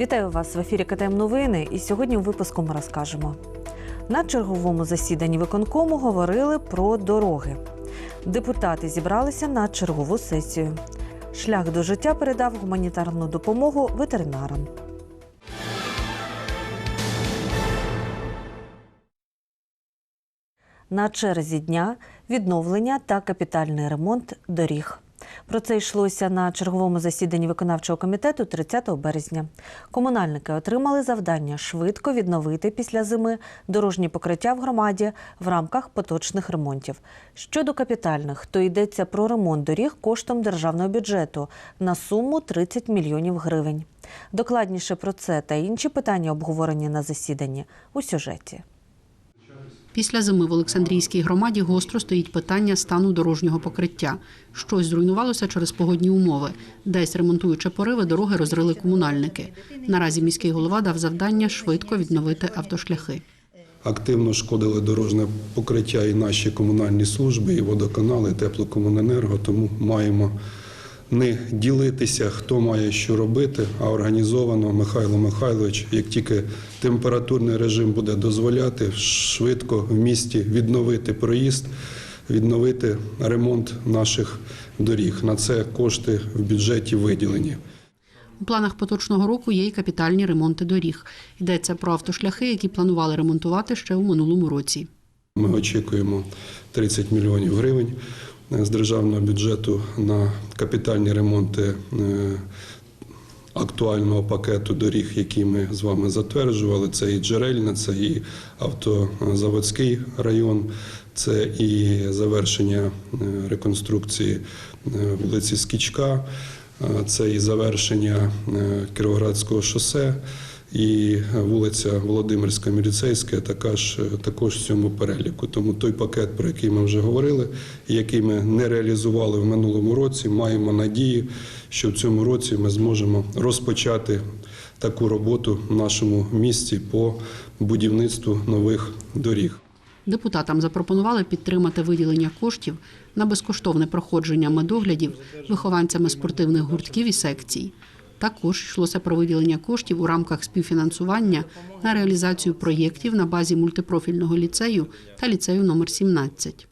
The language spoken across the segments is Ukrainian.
Вітаю вас в ефірі КТМ Новини. І сьогодні у випуску ми розкажемо. На черговому засіданні виконкому говорили про дороги. Депутати зібралися на чергову сесію. Шлях до життя передав гуманітарну допомогу ветеринарам. На черзі дня відновлення та капітальний ремонт доріг. Про це йшлося на черговому засіданні виконавчого комітету 30 березня. Комунальники отримали завдання швидко відновити після зими дорожні покриття в громаді в рамках поточних ремонтів. Щодо капітальних, то йдеться про ремонт доріг коштом державного бюджету на суму 30 мільйонів гривень. Докладніше про це та інші питання обговорені на засіданні у сюжеті. Після зими в Олександрійській громаді гостро стоїть питання стану дорожнього покриття. Щось зруйнувалося через погодні умови. Десь ремонтуючи пориви, дороги розрили комунальники. Наразі міський голова дав завдання швидко відновити автошляхи. Активно шкодили дорожне покриття і наші комунальні служби, і водоканали, і теплокомуненерго. Тому маємо не ділитися, хто має що робити, а організовано Михайло Михайлович, як тільки температурний режим буде дозволяти, швидко в місті відновити проїзд, відновити ремонт наших доріг. На це кошти в бюджеті виділені. У планах поточного року є й капітальні ремонти доріг. Йдеться про автошляхи, які планували ремонтувати ще у минулому році. Ми очікуємо 30 мільйонів гривень з державного бюджету на капітальні ремонти е, актуального пакету доріг, які ми з вами затверджували. Це і Джерельна, це і автозаводський район, це і завершення е, реконструкції е, вулиці Скічка, це і завершення Кіровоградського шосе. І вулиця Володимирська міліцейська також, також в цьому переліку. Тому той пакет, про який ми вже говорили, який ми не реалізували в минулому році, маємо надію, що в цьому році ми зможемо розпочати таку роботу в нашому місті по будівництву нових доріг. Депутатам запропонували підтримати виділення коштів на безкоштовне проходження медоглядів вихованцями спортивних гуртків і секцій. Також йшлося про виділення коштів у рамках співфінансування на реалізацію проєктів на базі мультипрофільного ліцею та ліцею номер 17.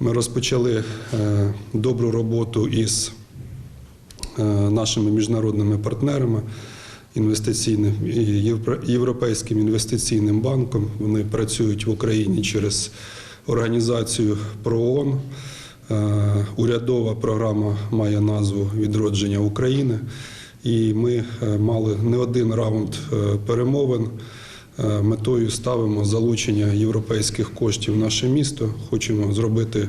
Ми розпочали е, добру роботу із е, нашими міжнародними партнерами інвестиційним Європейським інвестиційним банком. Вони працюють в Україні через організацію ПРООН. Е, Урядова програма має назву Відродження України. І ми е, мали не один раунд е, перемовин. Е, Метою ставимо залучення європейських коштів в наше місто. Хочемо зробити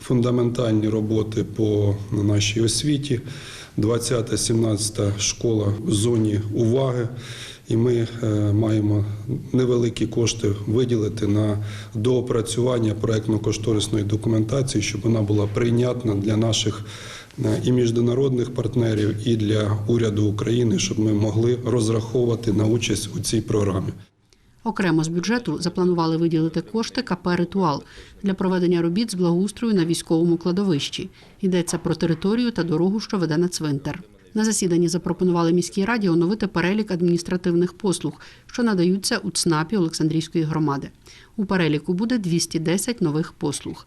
фундаментальні роботи по нашій освіті. 20-17 школа в зоні уваги. І ми маємо невеликі кошти виділити на доопрацювання проектно-кошторисної документації, щоб вона була прийнятна для наших і міжнародних партнерів, і для уряду України, щоб ми могли розраховувати на участь у цій програмі. Окремо з бюджету запланували виділити кошти КП «Ритуал» для проведення робіт з благоустрою на військовому кладовищі. Йдеться про територію та дорогу, що веде на цвинтар. На засіданні запропонували міській раді оновити перелік адміністративних послуг, що надаються у ЦНАПі Олександрійської громади. У переліку буде 210 нових послуг.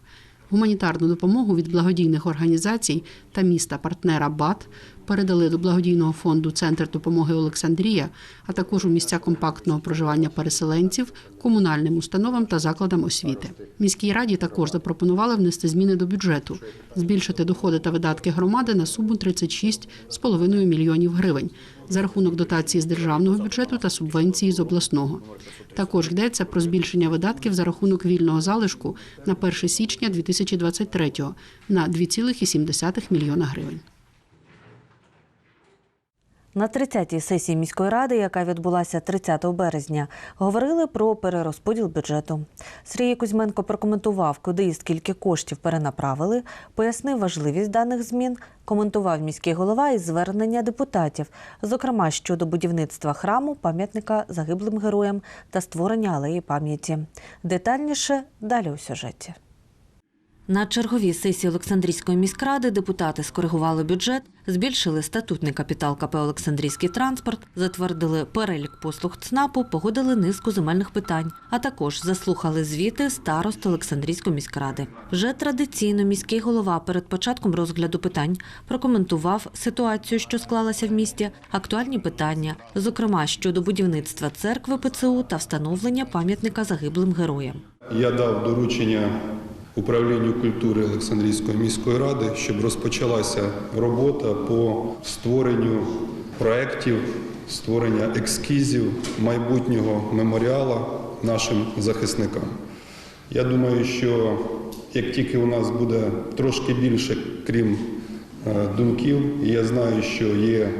Гуманітарну допомогу від благодійних організацій та міста-партнера БАТ передали до благодійного фонду Центр допомоги Олександрія, а також у місця компактного проживання переселенців, комунальним установам та закладам освіти. Міській раді також запропонували внести зміни до бюджету, збільшити доходи та видатки громади на суму 36,5 мільйонів гривень за рахунок дотації з державного бюджету та субвенції з обласного. Також йдеться про збільшення видатків за рахунок вільного залишку на 1 січня 2023 на 2,7 мільйона гривень. На 30-й сесії міської ради, яка відбулася 30 березня, говорили про перерозподіл бюджету. Сергій Кузьменко прокоментував, куди і скільки коштів перенаправили, пояснив важливість даних змін, коментував міський голова і звернення депутатів, зокрема щодо будівництва храму, пам'ятника загиблим героям та створення алеї пам'яті. Детальніше далі у сюжеті. На черговій сесії Олександрійської міськради депутати скоригували бюджет, збільшили статутний капітал КП Олександрійський транспорт, затвердили перелік послуг ЦНАПу, погодили низку земельних питань, а також заслухали звіти старост Олександрійської міськради. Вже традиційно міський голова перед початком розгляду питань прокоментував ситуацію, що склалася в місті, актуальні питання, зокрема щодо будівництва церкви ПЦУ та встановлення пам'ятника загиблим героям. Я дав доручення управлінню культури Олександрійської міської ради, щоб розпочалася робота по створенню проєктів, створення ескізів майбутнього меморіала нашим захисникам. Я думаю, що як тільки у нас буде трошки більше, крім е, думків, я знаю, що є е,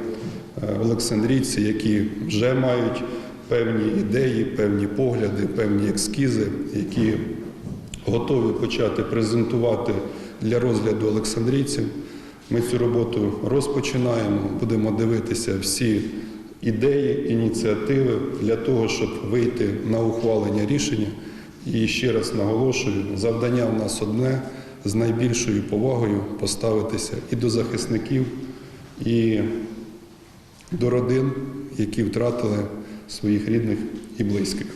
олександрійці, які вже мають певні ідеї, певні погляди, певні ескізи, які готові почати презентувати для розгляду олександрійців. Ми цю роботу розпочинаємо, будемо дивитися всі ідеї, ініціативи для того, щоб вийти на ухвалення рішення. І ще раз наголошую, завдання в нас одне з найбільшою повагою поставитися і до захисників, і до родин, які втратили своїх рідних і близьких.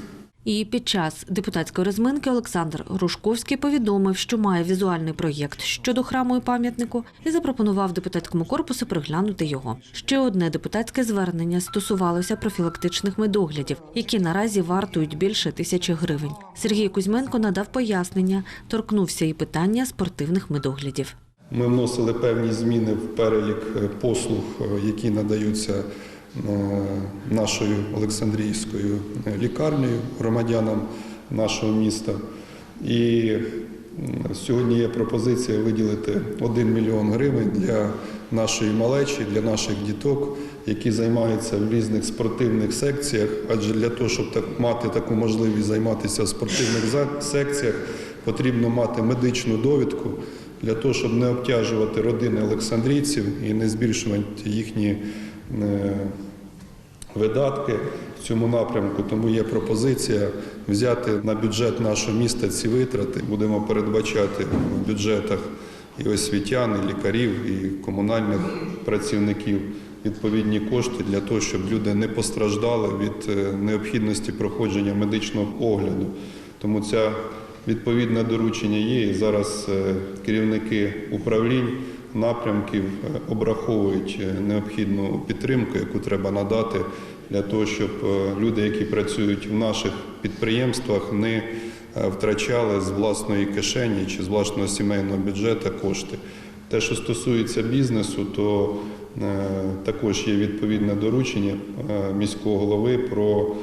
І під час депутатської розминки Олександр Грушковський повідомив, що має візуальний проєкт щодо храму і пам'ятнику, і запропонував депутатському корпусу приглянути його. Ще одне депутатське звернення стосувалося профілактичних медоглядів, які наразі вартують більше тисячі гривень. Сергій Кузьменко надав пояснення, торкнувся і питання спортивних медоглядів. Ми вносили певні зміни в перелік е, послуг, е, які надаються нашою Олександрійською е, лікарнею громадянам нашого міста. І сьогодні є пропозиція виділити 1 мільйон гривень для нашої малечі, для наших діток, які займаються в різних спортивних секціях. Адже для того, щоб так мати таку можливість займатися в спортивних секціях, потрібно мати медичну довідку для того, щоб не обтяжувати родини олександрійців і не збільшувати їхні е, видатки в цьому напрямку. Тому є пропозиція взяти на бюджет нашого міста ці витрати. Будемо передбачати в бюджетах і освітян, і лікарів, і комунальних працівників відповідні кошти для того, щоб люди не постраждали від е, необхідності проходження медичного огляду. Тому ця відповідне доручення є. І зараз е, керівники управлінь напрямків е, обраховують е, необхідну підтримку, яку треба надати для того, щоб люди, які працюють в наших підприємствах, не втрачали з власної кишені чи з власного сімейного бюджету кошти. Те, що стосується бізнесу, то також є відповідне доручення міського голови про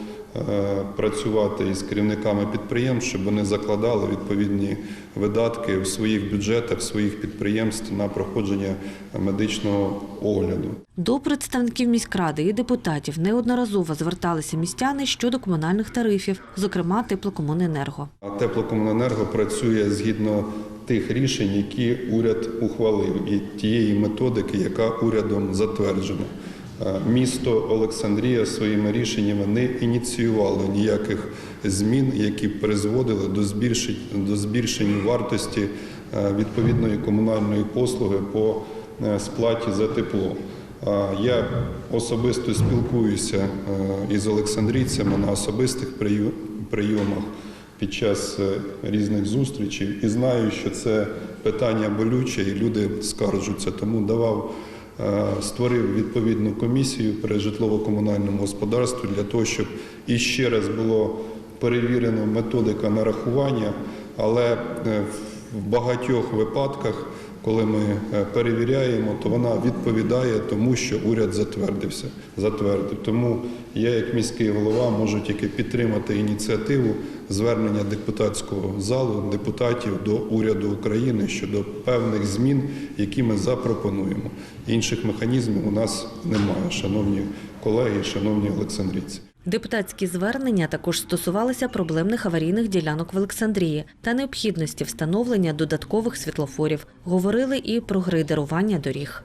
працювати із керівниками підприємств, щоб вони закладали відповідні видатки в своїх бюджетах, своїх підприємств на проходження медичного огляду. До представників міськради і депутатів неодноразово зверталися містяни щодо комунальних тарифів, зокрема теплокомуненерго. А Теплокомуненерго працює згідно тих рішень, які уряд ухвалив, і тієї методики, яка урядом затверджена. Е, Місто Олександрія своїми рішеннями не ініціювало ніяких змін, які призводили до збільшень- до збільшення вартості е, відповідної комунальної послуги по е, сплаті за тепло. Я особисто спілкуюся із олександрійцями на особистих прийомах під час різних зустрічей і знаю, що це питання болюче, і люди скаржуться. Тому давав, створив відповідну комісію при житлово-комунальному господарстві для того, щоб іще раз було перевірено методика нарахування, але е, в багатьох випадках. Коли ми е, перевіряємо, то вона відповідає тому, що уряд затвердився. Затвердив. Тому я, як міський голова, можу тільки підтримати ініціативу звернення депутатського залу, депутатів до уряду України щодо певних змін, які ми запропонуємо. Інших механізмів у нас немає, шановні колеги, шановні олександрійці. Депутатські звернення також стосувалися проблемних аварійних ділянок в Олександрії та необхідності встановлення додаткових світлофорів. Говорили і про грейдерування доріг.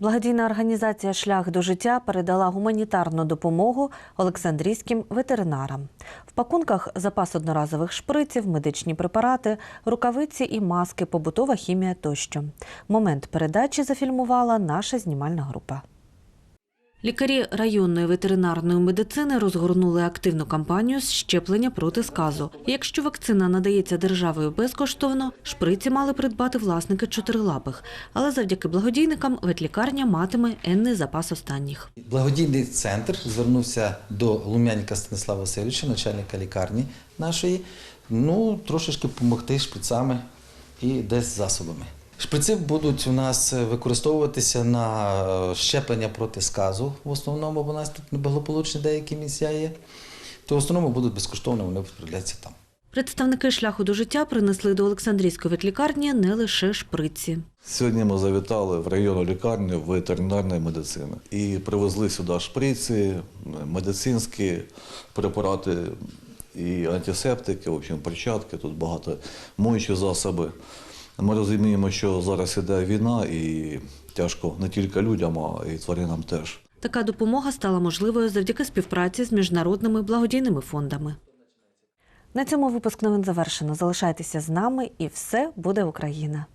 Благодійна організація Шлях до життя передала гуманітарну допомогу Олександрійським ветеринарам. В пакунках запас одноразових шприців, медичні препарати, рукавиці і маски, побутова хімія тощо. Момент передачі зафільмувала наша знімальна група. Лікарі районної ветеринарної медицини розгорнули активну кампанію з щеплення проти сказу. Якщо вакцина надається державою безкоштовно, шприці мали придбати власники чотирилапих. Але завдяки благодійникам ветлікарня матиме енний запас останніх. Благодійний центр звернувся до Лум'янька Станислава Васильовича, начальника лікарні нашої, ну, трошечки допомогти шприцами і десь засобами. Шприци будуть у нас використовуватися на е, щеплення проти сказу в основному, бо у нас тут неблагополучні деякі місця є. То в основному будуть безкоштовно, вони відправляються там. Представники шляху до життя принесли до Олександрійської ветлікарні не лише шприці. Сьогодні ми завітали в районну лікарню ветеринарної медицини і привезли сюди шприці, медицинські препарати і антисептики, в общем, перчатки, тут багато моючі засоби. Ми розуміємо, що зараз іде війна і тяжко не тільки людям, а й тваринам теж. Така допомога стала можливою завдяки співпраці з міжнародними благодійними фондами. На цьому випуск новин завершено. Залишайтеся з нами, і все буде Україна.